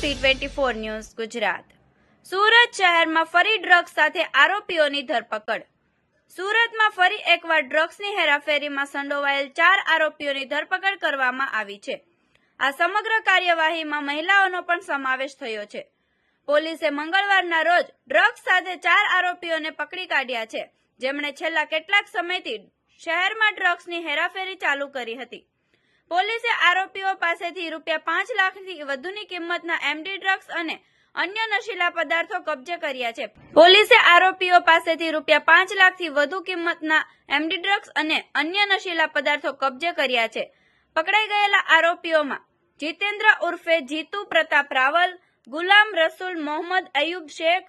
P twenty four news Gujarat. Surat શહેરમાં ફરી drugs સાથે આરોપીઓની ધરપકડ. સુરતમાં ફરી એકવાર ડ્રગ્સની હેરાફેરીમાં સંડોવાયેલ ચાર આરોપીઓની ધરપકડ કરવામાં આવી છે. આ સમગ્ર કાર્યવાહીમાં મહિલાઓનો પણ સમાવેશ થયો છે. પોલીસે મંગળવારના રોજ ડ્રગ્સ સાથે ચાર આરોપીઓને પકડી કાઢ્યા છે. જેમણે છેલ્લા કેટલાક સમયથી શહેરમાં ડ્રગ્સની હેરાફેરી ચાલુ કરી હતી. પોલીસે આરોપીઓ પાસેથી રૂપિયા પાંચ લાખથી વધુની કિંમતના એમડી ડ્રગ્સ અને અન્ય નશીલા પદાર્થો કબજે કર્યા છે. પોલીસે આરોપીઓ પાસેથી રૂપિયા પાંચ લાખથી વધુ કિંમતના એમડી ડ્રગ્સ અને અન્ય નશીલા પદાર્થો કબજે કર્યા છે. પકડાઈ ગયેલા આરોપીઓમાં જીતેન્દ્ર ઉર્ફે જીતુ પ્રતાપ રાવલ, ગુલામ રસુલ મોહમ્મદ અયુબ શેખ,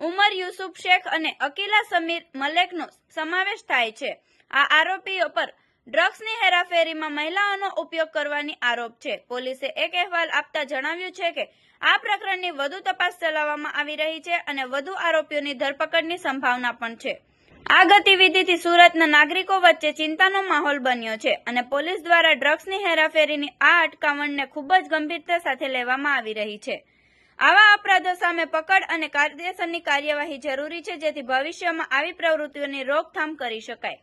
ઉમર યુસુફ શેખ અને અકીલા સમીર મલેકનો સમાવેશ થાય છે. આ આરોપીઓ પર ડ્રગ્સની હેરાફેરીમાં મહિલાઓનો ઉપયોગ કરવાની આરોપ છે. પોલીસે એક અહેવાલ આપતા જણાવ્યું છે કે, આ પ્રકરણની વધુ તપાસ ચલાવવામાં આવી રહી છે અને વધુ આરોપીઓની ધરપકડની સંભાવના પણ છે. આ ગતિવિધિથી સુરતના નાગરિકો વચ્ચે ચિંતાનો માહોલ બન્યો છે અને પોલીસ દ્વારા ડ્રગ્સની હેરાફેરીની આ અટકાવણને ખૂબ જ ગંભીરતા સાથે લેવામાં આવી રહી છે. આવા અપરાધો સામે પકડ અને કાયદેસરની કાર્યવાહી જરૂરી છે જેથી ભવિષ્યમાં આવી પ્રવૃત્તિઓની રોકથામ કરી શકાય.